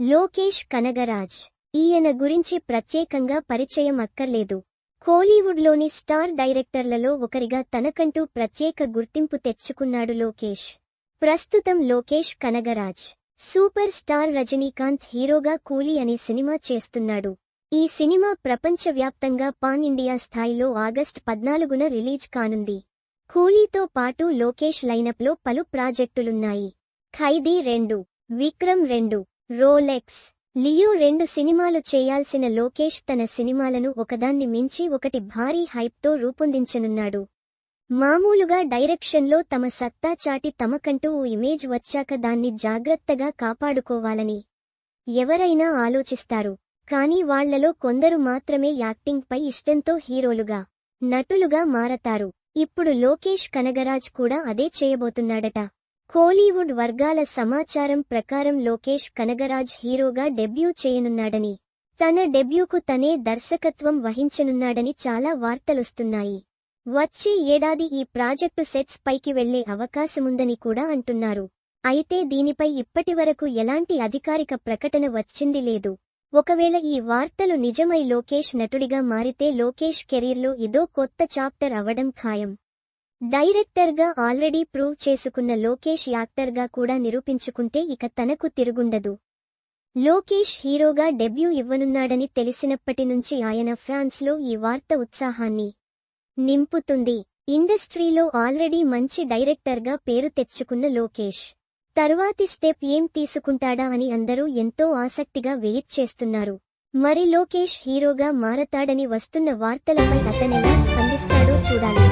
లోకేష్ కనగరాజ్. ఈయన గురించి ప్రత్యేకంగా పరిచయం అక్కర్లేదు. కోలీవుడ్లోని స్టార్ డైరెక్టర్లలో ఒకరిగా తనకంటూ ప్రత్యేక గుర్తింపు తెచ్చుకున్నాడు లోకేష్. ప్రస్తుతం లోకేష్ కనగరాజ్. సూపర్ స్టార్ రజనీకాంత్ హీరోగా కూలీ అనే సినిమా చేస్తున్నాడు. ఈ సినిమా ప్రపంచవ్యాప్తంగా పాన్ ఇండియా స్థాయిలో ఆగస్ట్ పద్నాలుగున రిలీజ్ కానుంది. కూలీతో పాటు లోకేష్ లైనప్లో పలు ప్రాజెక్టులున్నాయి. ఖైదీ రెండు విక్రమ్ రెండు రోలెక్స్. లియో రెండు సినిమాలు చేయాల్సిన లోకేష్ తన సినిమాలను ఒకదాన్ని మించి ఒకటి భారీ హైప్తో రూపొందించనున్నాడు. మామూలుగా డైరెక్షన్లో తమ సత్తా చాటి తమకంటూ ఓ ఇమేజ్ వచ్చాక దాన్ని జాగ్రత్తగా కాపాడుకోవాలని ఎవరైనా ఆలోచిస్తారు. కానీ వాళ్ళలో కొందరు మాత్రమే యాక్టింగ్పై ఇష్టంతో హీరోలుగా నటులుగా మారతారు. ఇప్పుడు లోకేష్ కనగరాజ్ కూడా అదే చేయబోతున్నాడట. కోలీవుడ్ వర్గాల సమాచారం ప్రకారం లోకేష్ కనగరాజ్ హీరోగా డెబ్యూ చేయనున్నాడని తన డెబ్యూకు తనే దర్శకత్వం వహించనున్నాడని చాలా వార్తలొస్తున్నాయి. వచ్చే ఏడాది ఈ ప్రాజెక్టు సెట్స్ పైకి వెళ్ళే అవకాశముందని కూడా అంటున్నారు. అయితే దీనిపై ఇప్పటివరకు ఎలాంటి అధికారిక ప్రకటన వచ్చింది లేదు. ఒకవేళ ఈ వార్తలు నిజమై లోకేష్ నటుడిగా మారితే లోకేష్ కెరీర్లో ఇదో కొత్త చాప్టర్ అవడం ఖాయం. డైరెక్టర్గా ఆల్రెడీ ప్రూవ్ చేసుకున్న లోకేష్ యాక్టర్గా కూడా నిరూపించుకుంటే ఇక తనకు తిరుగుండదు. లోకేష్ హీరోగా డెబ్యూ ఇవ్వనున్నాడని తెలిసినప్పటి నుంచి ఆయన ఫ్యాన్స్లో ఈ వార్త ఉత్సాహాన్ని నింపుతుంది. ఇండస్ట్రీలో ఆల్రెడీ మంచి డైరెక్టర్గా పేరు తెచ్చుకున్న లోకేష్ తరువాతి స్టెప్ ఏం తీసుకుంటాడా అని అందరూ ఎంతో ఆసక్తిగా వెయిట్ చేస్తున్నారు. మరి లోకేష్ హీరోగా మారతాడని వస్తున్న వార్తలపై అతనెలా స్పందిస్తాడో చూడాలి.